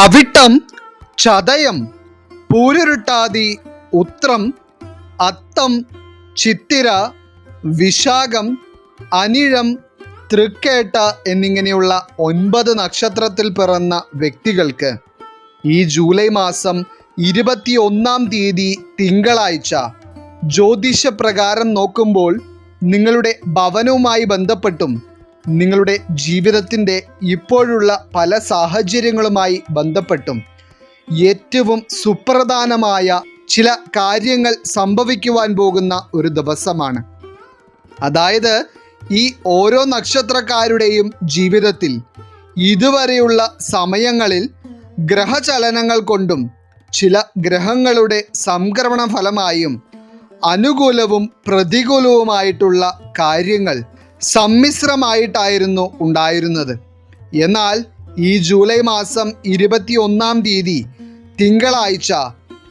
അവിട്ടം ചതയം പൂരുരുട്ടാതി ഉത്രം അത്തം ചിത്തിര വിശാഖം അനിഴം തൃക്കേട്ട എന്നിങ്ങനെയുള്ള ഒൻപത് നക്ഷത്രത്തിൽ പിറന്ന വ്യക്തികൾക്ക് ഈ ജൂലൈ മാസം ഇരുപത്തിയൊന്നാം തീയതി തിങ്കളാഴ്ച ജ്യോതിഷപ്രകാരം നോക്കുമ്പോൾ നിങ്ങളുടെ ഭവനവുമായി ബന്ധപ്പെട്ടും നിങ്ങളുടെ ജീവിതത്തിന്റെ ഇപ്പോഴുള്ള പല സാഹചര്യങ്ങളുമായി ബന്ധപ്പെട്ടും ഏറ്റവും സുപ്രധാനമായ ചില കാര്യങ്ങൾ സംഭവിക്കുവാൻ പോകുന്ന ഒരു ദിവസമാണ്. അതായത് ഈ ഓരോ നക്ഷത്രക്കാരുടെയും ജീവിതത്തിൽ ഇതുവരെയുള്ള സമയങ്ങളിൽ ഗ്രഹചലനങ്ങൾ കൊണ്ടും ചില ഗ്രഹങ്ങളുടെ സംക്രമണ ഫലമായും അനുകൂലവും പ്രതികൂലവുമായിട്ടുള്ള കാര്യങ്ങൾ സമ്മിശ്രമായിട്ടായിരുന്നു ഉണ്ടായിരുന്നത്. എന്നാൽ ഈ ജൂലൈ മാസം ഇരുപത്തി ഒന്നാം തീയതി തിങ്കളാഴ്ച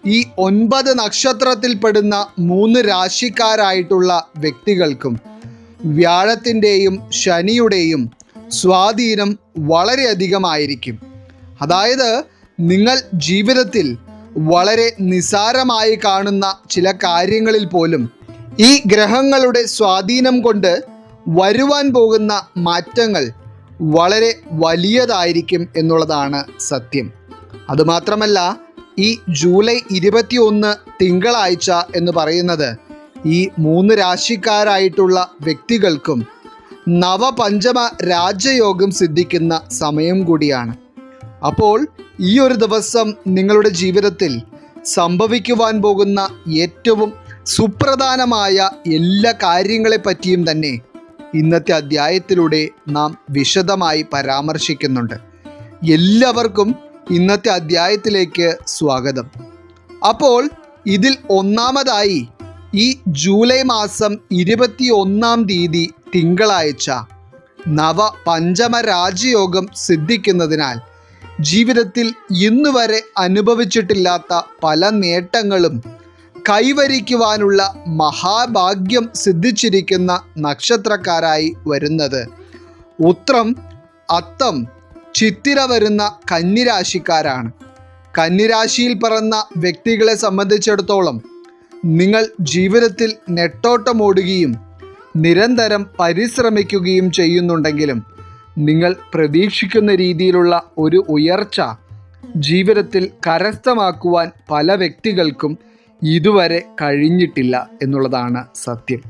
ഈ ഒൻപത് നക്ഷത്രത്തിൽപ്പെടുന്ന മൂന്ന് രാശിക്കാരായിട്ടുള്ള വ്യക്തികൾക്കും വ്യാഴത്തിന്റെയും ശനിയുടെയും സ്വാധീനം വളരെയധികമായിരിക്കും. അതായത് നിങ്ങൾ ജീവിതത്തിൽ വളരെ നിസാരമായി കാണുന്ന ചില കാര്യങ്ങളിൽ പോലും ഈ ഗ്രഹങ്ങളുടെ സ്വാധീനം കൊണ്ട് വരുവാൻ പോകുന്ന മാറ്റങ്ങൾ വളരെ വലിയതായിരിക്കും എന്നുള്ളതാണ് സത്യം. അതുമാത്രമല്ല ഈ ജൂലൈ ഇരുപത്തിയൊന്ന് തിങ്കളാഴ്ച എന്ന് പറയുന്നത് ഈ മൂന്ന് രാശിക്കാരായിട്ടുള്ള വ്യക്തികൾക്കും നവപഞ്ചമ രാജയോഗം സിദ്ധിക്കുന്ന സമയം കൂടിയാണ്. അപ്പോൾ ഈ ഒരു ദിവസം നിങ്ങളുടെ ജീവിതത്തിൽ സംഭവിക്കുവാൻ പോകുന്ന ഏറ്റവും സുപ്രധാനമായ എല്ലാ കാര്യങ്ങളെപ്പറ്റിയും തന്നെ ഇന്നത്തെ അധ്യായത്തിലൂടെ നാം വിശദമായി പരാമർശിക്കുന്നുണ്ട്. എല്ലാവർക്കും ഇന്നത്തെ അധ്യായത്തിലേക്ക് സ്വാഗതം. അപ്പോൾ ഇതിൽ ഒന്നാമതായി ഈ ജൂലൈ മാസം ഇരുപത്തി ഒന്നാം തീയതി തിങ്കളാഴ്ച നവ പഞ്ചമ രാജയോഗം സിദ്ധിക്കുന്നതിനാൽ ജീവിതത്തിൽ ഇന്നുവരെ അനുഭവിച്ചിട്ടില്ലാത്ത പല നേട്ടങ്ങളും കൈവരിക്കുവാനുള്ള മഹാഭാഗ്യം സിദ്ധിച്ചിരിക്കുന്ന നക്ഷത്രക്കാരായി വരുന്നത്. ഉത്രം അത്തം ചിത്തിര വരുന്ന കന്നിരാശിക്കാരാണ്. കന്നിരാശിയിൽ പിറന്ന വ്യക്തികളെ സംബന്ധിച്ചിടത്തോളം നിങ്ങൾ ജീവിതത്തിൽ നെട്ടോട്ടമോടുകയും നിരന്തരം പരിശ്രമിക്കുകയും ചെയ്യുന്നുണ്ടെങ്കിലും നിങ്ങൾ പ്രതീക്ഷിക്കുന്ന രീതിയിലുള്ള ഒരു ഉയർച്ച ജീവിതത്തിൽ കരസ്ഥമാക്കുവാൻ പല വ്യക്തികൾക്കും ഇതുവരെ കഴിഞ്ഞിട്ടില്ല എന്നുള്ളതാണ് സത്യം.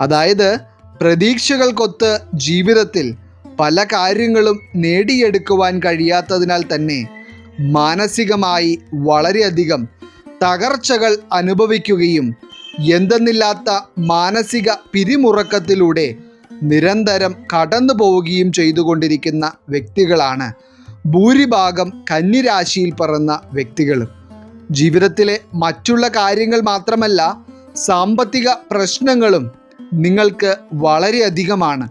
അതായത് പ്രതീക്ഷകൾക്കൊത്ത് ജീവിതത്തിൽ പല കാര്യങ്ങളും നേടിയെടുക്കുവാൻ കഴിയാത്തതിനാൽ തന്നെ മാനസികമായി വളരെയധികം തകർച്ചകൾ അനുഭവിക്കുകയും എന്തെന്നില്ലാത്ത മാനസിക പിരിമുറക്കത്തിലൂടെ നിരന്തരം കടന്നു പോവുകയും ചെയ്തുകൊണ്ടിരിക്കുന്ന വ്യക്തികളാണ് ഭൂരിഭാഗം കന്നിരാശിയിൽ പിറന്ന വ്യക്തികളും. ജീവിതത്തിലെ മറ്റുള്ള കാര്യങ്ങൾ മാത്രമല്ല സാമ്പത്തിക പ്രശ്നങ്ങളും നിങ്ങൾക്ക് വളരെയധികമാണ്.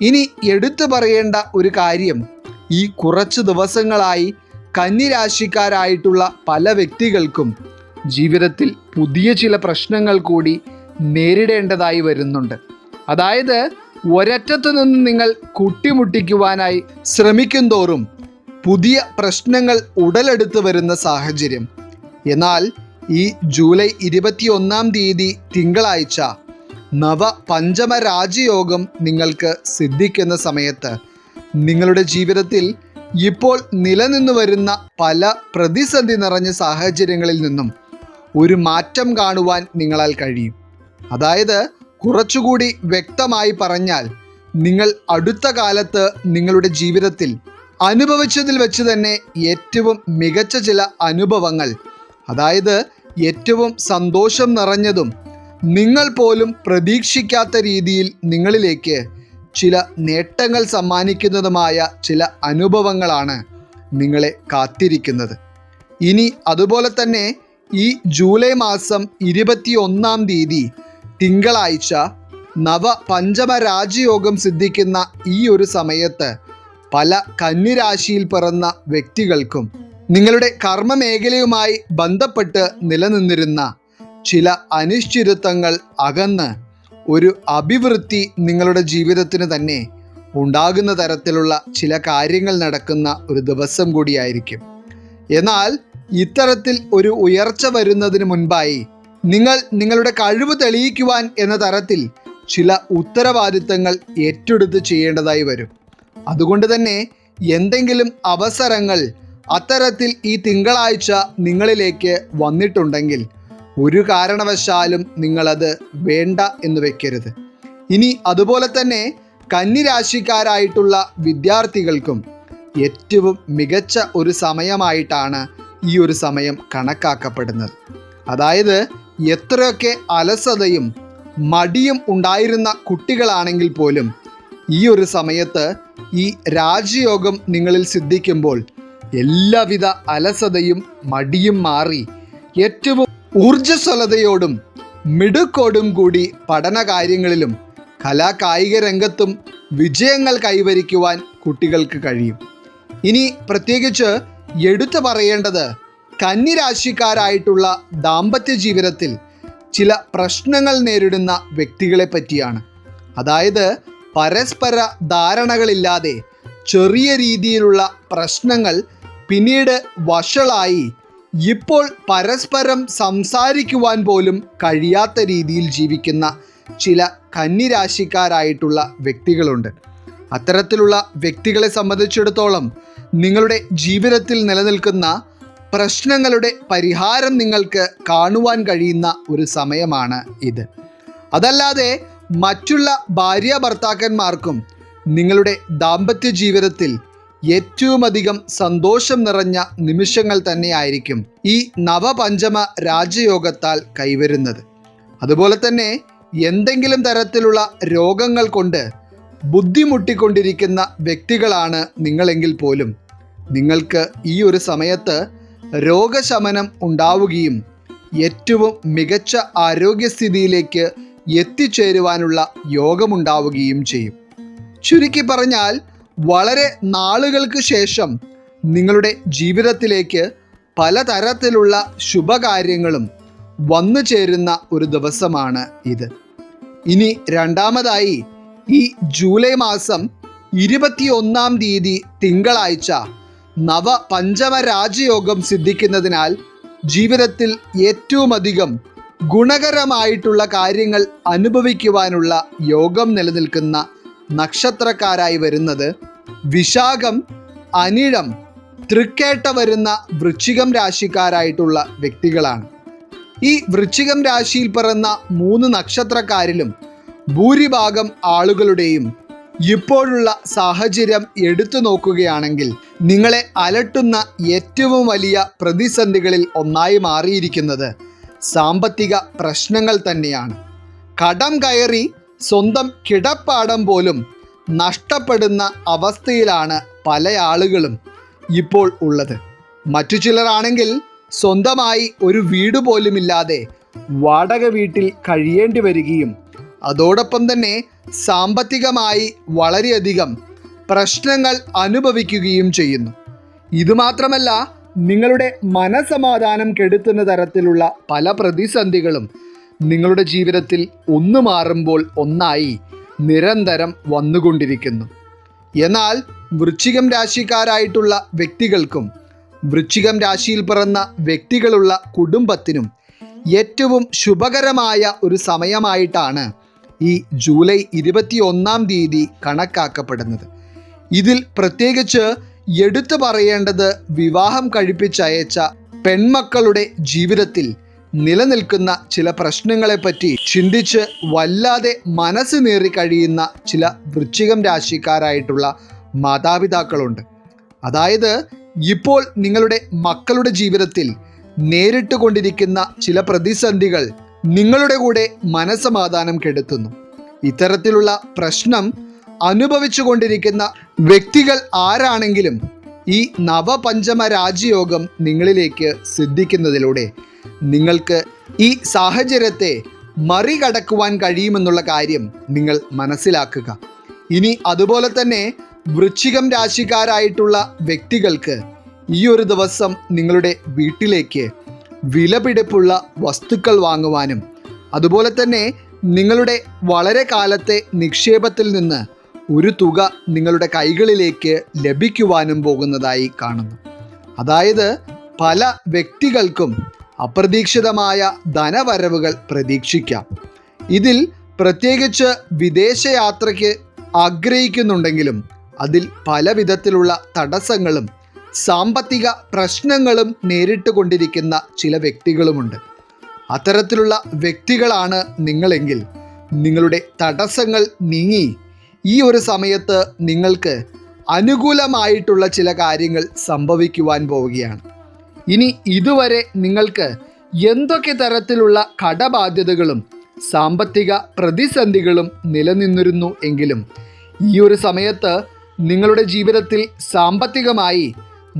ഇനി എടുത്തു പറയേണ്ട ഒരു കാര്യം ഈ കുറച്ച് ദിവസങ്ങളായി കന്നിരാശിക്കാരായിട്ടുള്ള പല വ്യക്തികൾക്കും ജീവിതത്തിൽ പുതിയ ചില പ്രശ്നങ്ങൾ കൂടി നേരിടേണ്ടതായി വരുന്നുണ്ട്. അതായത് ഒരറ്റത്തു നിന്ന് നിങ്ങൾ കുട്ടിമുട്ടിക്കുവാനായി ശ്രമിക്കും തോറും പുതിയ പ്രശ്നങ്ങൾ ഉടലെടുത്ത് വരുന്ന സാഹചര്യം. എന്നാൽ ഈ ജൂലൈ ഇരുപത്തിയൊന്നാം തീയതി തിങ്കളാഴ്ച നവ പഞ്ചമ രാജയോഗം നിങ്ങൾക്ക് സിദ്ധിക്കുന്ന സമയത്ത് നിങ്ങളുടെ ജീവിതത്തിൽ ഇപ്പോൾ നിലനിന്നു വരുന്ന പല പ്രതിസന്ധി നിറഞ്ഞ സാഹചര്യങ്ങളിൽ നിന്നും ഒരു മാറ്റം കാണുവാൻ നിങ്ങളാൽ കഴിയും. അതായത് കുറച്ചുകൂടി വ്യക്തമായി പറഞ്ഞാൽ നിങ്ങൾ അടുത്ത കാലത്ത് നിങ്ങളുടെ ജീവിതത്തിൽ അനുഭവിച്ചതിൽ വെച്ച് തന്നെ ഏറ്റവും മികച്ച ചില അനുഭവങ്ങൾ അതായത് ഏറ്റവും സന്തോഷം നിറഞ്ഞതും നിങ്ങൾ പോലും പ്രതീക്ഷിക്കാത്ത രീതിയിൽ നിങ്ങളിലേക്ക് ചില നേട്ടങ്ങൾ സമ്മാനിക്കുന്നതുമായ ചില അനുഭവങ്ങളാണ് നിങ്ങളെ കാത്തിരിക്കുന്നത്. ഇനി അതുപോലെ തന്നെ ഈ ജൂലൈ മാസം ഇരുപത്തി ഒന്നാം തീയതി തിങ്കളാഴ്ച നവ പഞ്ചമ രാജയോഗം സിദ്ധിക്കുന്ന ഈ ഒരു സമയത്ത് പല കന്നിരാശിയിൽ പിറന്ന വ്യക്തികൾക്കും നിങ്ങളുടെ കർമ്മ മേഖലയുമായി ബന്ധപ്പെട്ട് നിലനിന്നിരുന്ന ചില അനിശ്ചിതത്വങ്ങൾ അകന്ന് ഒരു അഭിവൃദ്ധി നിങ്ങളുടെ ജീവിതത്തിന് തന്നെ ഉണ്ടാകുന്ന തരത്തിലുള്ള ചില കാര്യങ്ങൾ നടക്കുന്ന ഒരു ദിവസം കൂടിയായിരിക്കും. എന്നാൽ ഇത്തരത്തിൽ ഒരു ഉയർച്ച വരുന്നതിന് മുൻപായി നിങ്ങൾ നിങ്ങളുടെ കഴിവ് തെളിയിക്കുവാൻ എന്ന തരത്തിൽ ചില ഉത്തരവാദിത്തങ്ങൾ ഏറ്റെടുത്ത് ചെയ്യേണ്ടതായി വരും. അതുകൊണ്ട് തന്നെ എന്തെങ്കിലും അവസരങ്ങൾ അത്തരത്തിൽ ഈ തിങ്കളാഴ്ച നിങ്ങളിലേക്ക് വന്നിട്ടുണ്ടെങ്കിൽ ഒരു കാരണവശാലും നിങ്ങളത് വേണ്ട എന്ന് വെക്കരുത്. ഇനി അതുപോലെ തന്നെ കന്നിരാശിക്കാരായിട്ടുള്ള വിദ്യാർത്ഥികൾക്കും ഏറ്റവും മികച്ച ഒരു സമയമായിട്ടാണ് ഈ ഒരു സമയം കണക്കാക്കപ്പെടുന്നത്. അതായത് എത്രയൊക്കെ അലസതയും മടിയും ഉണ്ടായിരുന്ന കുട്ടികളാണെങ്കിൽ പോലും ഈ ഒരു സമയത്ത് ഈ രാജയോഗം നിങ്ങളിൽ സിദ്ധിക്കുമ്പോൾ എല്ലാവിധ അലസതയും മടിയും മാറി ഏറ്റവും ഊർജസ്വലതയോടും മിടുക്കോടും കൂടി പഠനകാര്യങ്ങളിലും കലാകായിക രംഗത്തും വിജയങ്ങൾ കൈവരിക്കുവാൻ കുട്ടികൾക്ക് കഴിയും. ഇനി പ്രത്യേകിച്ച് എടുത്തു പറയേണ്ടത് കന്നിരാശിക്കാരായിട്ടുള്ള ദാമ്പത്യ ജീവിതത്തിൽ ചില പ്രശ്നങ്ങൾ നേരിടുന്ന വ്യക്തികളെ പറ്റിയാണ്. അതായത് പരസ്പര ധാരണകളില്ലാതെ ചെറിയ രീതിയിലുള്ള പ്രശ്നങ്ങൾ പിന്നീട് വഷളായി. ഇപ്പോൾ പരസ്പരം സംസാരിക്കുവാൻ പോലും കഴിയാത്ത രീതിയിൽ ജീവിക്കുന്ന ചില കന്നിരാശിക്കാരായിട്ടുള്ള വ്യക്തികളുണ്ട്. അത്തരത്തിലുള്ള വ്യക്തികളെ സംബന്ധിച്ചിടത്തോളം നിങ്ങളുടെ ജീവിതത്തിൽ നിലനിൽക്കുന്ന പ്രശ്നങ്ങളുടെ പരിഹാരം നിങ്ങൾക്ക് കാണുവാൻ കഴിയുന്ന ഒരു സമയമാണ് ഇത്. അതല്ലാതെ മറ്റുള്ള ഭാര്യ ഭർത്താക്കന്മാർക്കും നിങ്ങളുടെ ദാമ്പത്യ ജീവിതത്തിൽ ഏറ്റവുമധികം സന്തോഷം നിറഞ്ഞ നിമിഷങ്ങൾ തന്നെയായിരിക്കും ഈ നവപഞ്ചമ രാജയോഗത്താൽ കൈവരുന്നത്. അതുപോലെ തന്നെ എന്തെങ്കിലും തരത്തിലുള്ള രോഗങ്ങൾ കൊണ്ട് ബുദ്ധിമുട്ടിക്കൊണ്ടിരിക്കുന്ന വ്യക്തികളാണ് നിങ്ങളെങ്കിൽ പോലും. നിങ്ങൾക്ക് ഈ ഒരു സമയത്ത് രോഗശമനം ഉണ്ടാവുകയും ഏറ്റവും മികച്ച ആരോഗ്യസ്ഥിതിയിലേക്ക് എത്തിച്ചേരുവാനുള്ള യോഗമുണ്ടാവുകയും ചെയ്യും. ചുരുക്കി പറഞ്ഞാൽ വളരെ നാളുകൾക്ക് ശേഷം നിങ്ങളുടെ ജീവിതത്തിലേക്ക് പലതരത്തിലുള്ള ശുഭകാര്യങ്ങളും വന്നു ചേരുന്ന ഒരു ദിവസമാണ് ഇത്. ഇനി രണ്ടാമതായി ഈ ജൂലൈ മാസം ഇരുപത്തിയൊന്നാം തീയതി തിങ്കളാഴ്ച നവ പഞ്ചമ രാജയോഗം സിദ്ധിക്കുന്നതിനാൽ ജീവിതത്തിൽ ഏറ്റവും അധികം ഗുണകരമായിട്ടുള്ള കാര്യങ്ങൾ അനുഭവിക്കുവാനുള്ള യോഗം നിലനിൽക്കുന്ന നക്ഷത്രക്കാരായി വരുന്നത് വിശാഖം അനിഴം തൃക്കേട്ട വരുന്ന വൃശ്ചികം രാശിക്കാരായിട്ടുള്ള വ്യക്തികളാണ്. ഈ വൃശ്ചികം രാശിയിൽ പിറന്ന മൂന്ന് നക്ഷത്രക്കാരിലും ഭൂരിഭാഗം ആളുകളുടെയും ഇപ്പോഴുള്ള സാഹചര്യം എടുത്തു നോക്കുകയാണെങ്കിൽ നിങ്ങളെ അലട്ടുന്ന ഏറ്റവും വലിയ പ്രതിസന്ധികളിൽ ഒന്നായി മാറിയിരിക്കുന്നത് സാമ്പത്തിക പ്രശ്നങ്ങൾ തന്നെയാണ്. കടം കയറി സ്വന്തം കിടപ്പാടം പോലും നഷ്ടപ്പെടുന്ന അവസ്ഥയിലാണ് പല ആളുകളും ഇപ്പോൾ ഉള്ളത്. മറ്റു ചിലരാണെങ്കിൽ സ്വന്തമായി ഒരു വീട് പോലുമില്ലാതെ വാടക വീട്ടിൽ കഴിയേണ്ടി വരികയും അതോടൊപ്പം തന്നെ സാമ്പത്തികമായി വളരെയധികം പ്രശ്നങ്ങൾ അനുഭവിക്കുകയും ചെയ്യുന്നു. ഇതുമാത്രമല്ല നിങ്ങളുടെ മനസമാധാനം കെടുത്തുന്ന തരത്തിലുള്ള പല പ്രതിസന്ധികളും നിങ്ങളുടെ ജീവിതത്തിൽ ഒന്ന് മാറുമ്പോൾ ഒന്നായി നിരന്തരം വന്നുകൊണ്ടിരിക്കുന്നു. എന്നാൽ വൃശ്ചികം രാശിക്കാരായിട്ടുള്ള വ്യക്തികൾക്കും വൃശ്ചികം രാശിയിൽ പിറന്ന വ്യക്തികളുള്ള കുടുംബത്തിനും ഏറ്റവും ശുഭകരമായ ഒരു സമയമായിട്ടാണ് ഈ ജൂലൈ ഇരുപത്തിയൊന്നാം തീയതി കണക്കാക്കപ്പെടുന്നത്. ഇതിൽ പ്രത്യേകിച്ച് എടുത്തു പറയേണ്ടത് വിവാഹം കഴിപ്പിച്ചയച്ച പെൺമക്കളുടെ ജീവിതത്തിൽ നിലനിൽക്കുന്ന ചില പ്രശ്നങ്ങളെപ്പറ്റി ചിന്തിച്ച് വല്ലാതെ മനസ്സ് നേറി കഴിയുന്ന ചില വൃശ്ചികം രാശിക്കാരായിട്ടുള്ള മാതാപിതാക്കളുണ്ട്. അതായത് ഇപ്പോൾ നിങ്ങളുടെ മക്കളുടെ ജീവിതത്തിൽ നേരിട്ട് കൊണ്ടിരിക്കുന്ന ചില പ്രതിസന്ധികൾ നിങ്ങളുടെ കൂടെ മനസമാധാനം കെടുത്തുന്നു. ഇത്തരത്തിലുള്ള പ്രശ്നം അനുഭവിച്ചു കൊണ്ടിരിക്കുന്ന വ്യക്തികൾ ആരാണെങ്കിലും ഈ നവപഞ്ചമ രാജയോഗം നിങ്ങളിലേക്ക് സിദ്ധിക്കുന്നതിലൂടെ നിങ്ങൾക്ക് ഈ സാഹചര്യത്തെ മറികടക്കുവാൻ കഴിയുമെന്നുള്ള കാര്യം നിങ്ങൾ മനസ്സിലാക്കുക. ഇനി അതുപോലെ തന്നെ വൃശ്ചികം രാശിക്കാരായിട്ടുള്ള വ്യക്തികൾക്ക് ഈ ഒരു ദിവസം നിങ്ങളുടെ വീട്ടിലേക്ക് വിലപിടിപ്പുള്ള വസ്തുക്കൾ വാങ്ങുവാനും അതുപോലെ തന്നെ നിങ്ങളുടെ വളരെ കാലത്തെ നിക്ഷേപത്തിൽ നിന്ന് ഒരു തുക നിങ്ങളുടെ കൈകളിലേക്ക് ലഭിക്കുവാനും പോകുന്നതായി കാണുന്നു. അതായത് പല വ്യക്തികൾക്കും അപ്രതീക്ഷിതമായ ധനവരവുകൾ പ്രതീക്ഷിക്കാം. ഇതിൽ പ്രത്യേകിച്ച് വിദേശയാത്രയ്ക്ക് ആഗ്രഹിക്കുന്നുണ്ടെങ്കിലും അതിൽ പല വിധത്തിലുള്ള തടസ്സങ്ങളും സാമ്പത്തിക പ്രശ്നങ്ങളും നേരിട്ട് കൊണ്ടിരിക്കുന്ന ചില വ്യക്തികളുമുണ്ട്. അത്തരത്തിലുള്ള വ്യക്തികളാണ് നിങ്ങളെങ്കിൽ നിങ്ങളുടെ തടസ്സങ്ങൾ നീങ്ങി. ഈ ഒരു സമയത്ത് നിങ്ങൾക്ക് അനുകൂലമായിട്ടുള്ള ചില കാര്യങ്ങൾ സംഭവിക്കുവാൻ പോവുകയാണ്. ഇനി ഇതുവരെ നിങ്ങൾക്ക് എന്തൊക്കെ തരത്തിലുള്ള കടബാധ്യതകളും സാമ്പത്തിക പ്രതിസന്ധികളും നിലനിന്നിരുന്നു എങ്കിലും ഈ ഒരു സമയത്ത് നിങ്ങളുടെ ജീവിതത്തിൽ സാമ്പത്തികമായി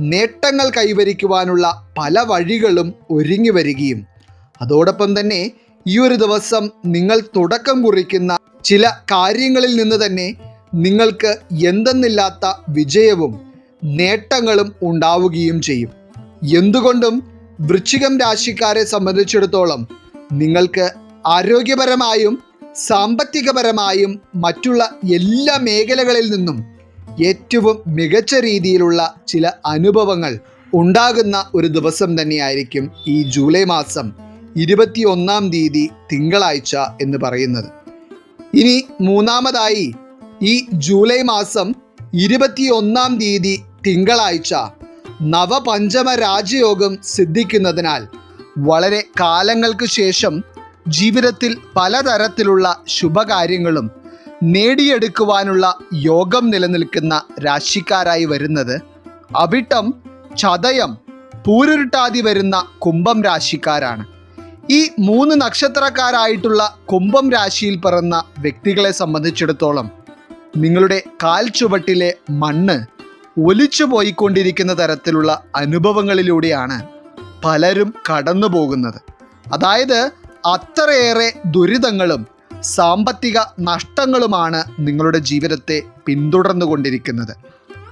നേട്ടങ്ങൾ കൈവരിക്കുവാനുള്ള പല വഴികളും ഒരുങ്ങി വരികയും അതോടൊപ്പം തന്നെ ഈ ഒരു ദിവസം നിങ്ങൾ തുടക്കം കുറിക്കുന്ന ചില കാര്യങ്ങളിൽ നിന്ന് തന്നെ നിങ്ങൾക്ക് എന്തെന്നില്ലാത്ത വിജയവും നേട്ടങ്ങളും ഉണ്ടാവുകയും ചെയ്യും. എന്തുകൊണ്ടും വൃശ്ചികം രാശിക്കാരെ സംബന്ധിച്ചിടത്തോളം നിങ്ങൾക്ക് ആരോഗ്യപരമായും സാമ്പത്തികപരമായും മറ്റുള്ള എല്ലാ മേഖലകളിൽ നിന്നും ഏറ്റവും മികച്ച രീതിയിലുള്ള ചില അനുഭവങ്ങൾ ഉണ്ടാകുന്ന ഒരു ദിവസം തന്നെയായിരിക്കും ഈ ജൂലൈ മാസം ഇരുപത്തി ഒന്നാം തീയതി തിങ്കളാഴ്ച എന്ന് പറയുന്നത്. ഇനി മൂന്നാമതായി ഈ ജൂലൈ മാസം ഇരുപത്തി ഒന്നാം തീയതി തിങ്കളാഴ്ച നവപഞ്ചമ രാജയോഗം സിദ്ധിക്കുന്നതിനാൽ വളരെ കാലങ്ങൾക്ക് ശേഷം ജീവിതത്തിൽ പലതരത്തിലുള്ള ശുഭകാര്യങ്ങളും നേടിയെടുക്കുവാനുള്ള യോഗം നിലനിൽക്കുന്ന രാശിക്കാരായി വരുന്നത്. അവിട്ടം ചതയം പൂരുരുട്ടാതി വരുന്ന കുംഭം രാശിക്കാരാണ്. ഈ മൂന്ന് നക്ഷത്രക്കാരായിട്ടുള്ള കുംഭം രാശിയിൽ പിറന്ന വ്യക്തികളെ സംബന്ധിച്ചിടത്തോളം നിങ്ങളുടെ കാൽ ചുവട്ടിലെ മണ്ണ് ഒലിച്ചു പോയിക്കൊണ്ടിരിക്കുന്ന തരത്തിലുള്ള അനുഭവങ്ങളിലൂടെയാണ് പലരും കടന്നു പോകുന്നത്. അതായത് അത്രയേറെ ദുരിതങ്ങളും സാമ്പത്തിക നഷ്ടങ്ങളുമാണ് നിങ്ങളുടെ ജീവിതത്തെ പിന്തുടർന്നു കൊണ്ടിരിക്കുന്നത്.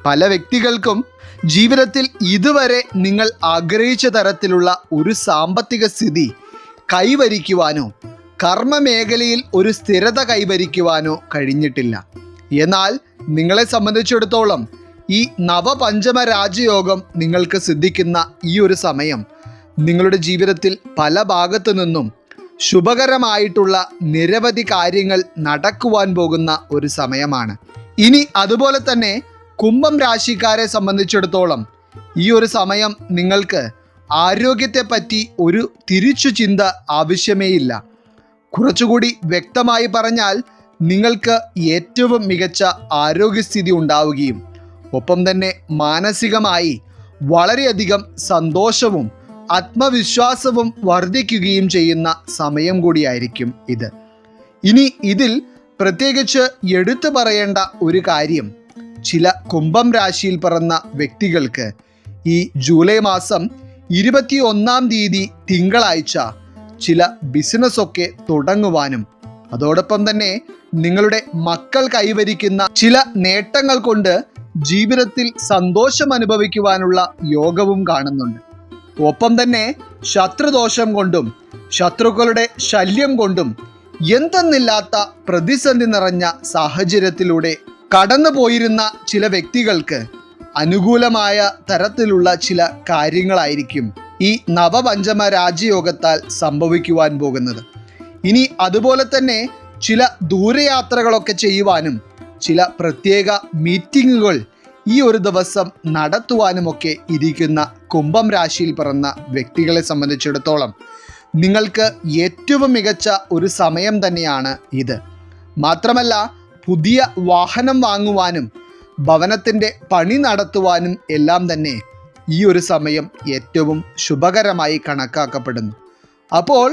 പല വ്യക്തികൾക്കും ജീവിതത്തിൽ ഇതുവരെ നിങ്ങൾ ആഗ്രഹിച്ച തരത്തിലുള്ള ഒരു സാമ്പത്തിക സ്ഥിതി കൈവരിക്കുവാനോ കർമ്മ മേഖലയിൽ ഒരു സ്ഥിരത കൈവരിക്കുവാനോ കഴിഞ്ഞിട്ടില്ല. എന്നാൽ നിങ്ങളെ സംബന്ധിച്ചിടത്തോളം ഈ നവപഞ്ചമ രാജയോഗം നിങ്ങൾക്ക് സിദ്ധിക്കുന്ന ഈ ഒരു സമയം നിങ്ങളുടെ ജീവിതത്തിൽ പല ഭാഗത്തു നിന്നും ശുഭകരമായിട്ടുള്ള നിരവധി കാര്യങ്ങൾ നടക്കുവാൻ പോകുന്ന ഒരു സമയമാണ്. ഇനി അതുപോലെ തന്നെ കുംഭം രാശിക്കാരെ സംബന്ധിച്ചിടത്തോളം ഈ ഒരു സമയം നിങ്ങൾക്ക് ആരോഗ്യത്തെപ്പറ്റി ഒരു തിരിച്ചു ചിന്ത ആവശ്യമേയില്ല. കുറച്ചുകൂടി വ്യക്തമായി പറഞ്ഞാൽ നിങ്ങൾക്ക് ഏറ്റവും മികച്ച ആരോഗ്യസ്ഥിതി ഉണ്ടാവുകയും ഒപ്പം തന്നെ മാനസികമായി വളരെയധികം സന്തോഷവും ആത്മവിശ്വാസവും വർദ്ധിക്കുകയും ചെയ്യുന്ന സമയം കൂടിയായിരിക്കും ഇത്. ഇനി ഇതിൽ പ്രത്യേകിച്ച് എടുത്തു പറയേണ്ട ഒരു കാര്യം ചില കുംഭം രാശിയിൽ പിറന്ന വ്യക്തികൾക്ക് ഈ ജൂലൈ മാസം ഇരുപത്തി ഒന്നാം തീയതി തിങ്കളാഴ്ച ചില ബിസിനസ്സൊക്കെ തുടങ്ങുവാനും അതോടൊപ്പം തന്നെ നിങ്ങളുടെ മക്കൾ കൈവരിക്കുന്ന ചില നേട്ടങ്ങൾ കൊണ്ട് ജീവിതത്തിൽ സന്തോഷം അനുഭവിക്കുവാനുള്ള യോഗവും കാണുന്നുണ്ട്. ഒപ്പം തന്നെ ശത്രുദോഷം കൊണ്ടും ശത്രുക്കളുടെ ശല്യം കൊണ്ടും എന്തെന്നില്ലാത്ത പ്രതിസന്ധി നിറഞ്ഞ സാഹചര്യത്തിലൂടെ കടന്നു പോയിരുന്ന ചില വ്യക്തികൾക്ക് അനുകൂലമായ തരത്തിലുള്ള ചില കാര്യങ്ങളായിരിക്കും ഈ നവപഞ്ചമ രാജയോഗത്താൽ സംഭവിക്കുവാൻ പോകുന്നത്. ഇനി അതുപോലെ തന്നെ ചില ദൂരയാത്രകളൊക്കെ ചെയ്യുവാനും ചില പ്രത്യേക മീറ്റിങ്ങുകൾ ഈ ഒരു ദിവസം നടത്തുവാനുമൊക്കെ ഇരിക്കുന്ന കുംഭം രാശിയിൽ പിറന്ന വ്യക്തികളെ സംബന്ധിച്ചിടത്തോളം നിങ്ങൾക്ക് ഏറ്റവും മികച്ച ഒരു സമയം തന്നെയാണ് ഇത്. മാത്രമല്ല പുതിയ വാഹനം വാങ്ങുവാനും ഭവനത്തിന്റെ പണി നടത്തുവാനും എല്ലാം തന്നെ ഈ ഒരു സമയം ഏറ്റവും ശുഭകരമായി കണക്കാക്കപ്പെടുന്നു. അപ്പോൾ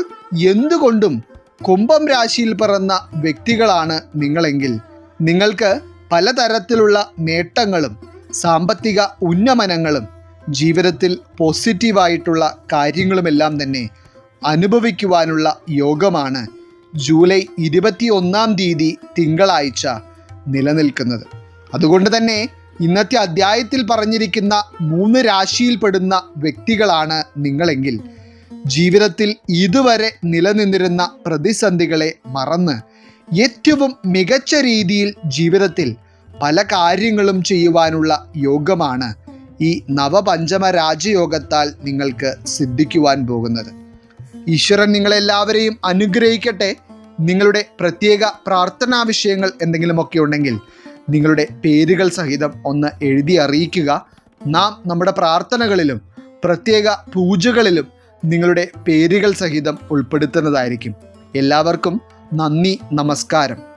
എന്തുകൊണ്ടും കുംഭം രാശിയിൽ പിറന്ന വ്യക്തികളാണ് നിങ്ങളെങ്കിൽ നിങ്ങൾക്ക് പലതരത്തിലുള്ള നേട്ടങ്ങളും സാമ്പത്തിക ഉന്നമനങ്ങളും ജീവിതത്തിൽ പോസിറ്റീവായിട്ടുള്ള കാര്യങ്ങളുമെല്ലാം തന്നെ അനുഭവിക്കുവാനുള്ള യോഗമാണ് ജൂലൈ ഇരുപത്തി ഒന്നാം തീയതി തിങ്കളാഴ്ച നിലനിൽക്കുന്നത്. അതുകൊണ്ട് തന്നെ ഇന്നത്തെ അധ്യായത്തിൽ പറഞ്ഞിരിക്കുന്ന മൂന്ന് രാശിയിൽപ്പെടുന്ന വ്യക്തികളാണ് നിങ്ങളെങ്കിൽ ജീവിതത്തിൽ ഇതുവരെ നിലനിന്നിരുന്ന പ്രതിസന്ധികളെ മറന്ന് ഏറ്റവും മികച്ച രീതിയിൽ ജീവിതത്തിൽ പല കാര്യങ്ങളും ചെയ്യുവാനുള്ള യോഗമാണ് ഈ നവപഞ്ചമ രാജയോഗത്താൽ നിങ്ങൾക്ക് സിദ്ധിക്കുവാൻ പോകുന്നത്. ഈശ്വരൻ നിങ്ങളെല്ലാവരെയും അനുഗ്രഹിക്കട്ടെ. നിങ്ങളുടെ പ്രത്യേക പ്രാർത്ഥനാ വിഷയങ്ങൾ എന്തെങ്കിലുമൊക്കെ ഉണ്ടെങ്കിൽ നിങ്ങളുടെ പേരുകൾ സഹിതം ഒന്ന് എഴുതി അറിയിക്കുക. നാം നമ്മുടെ പ്രാർത്ഥനകളിലും പ്രത്യേക പൂജകളിലും നിങ്ങളുടെ പേരുകൾ സഹിതം ഉൾപ്പെടുത്തുന്നതായിരിക്കും. എല്ലാവർക്കും നന്ദി നമസ്കാരം.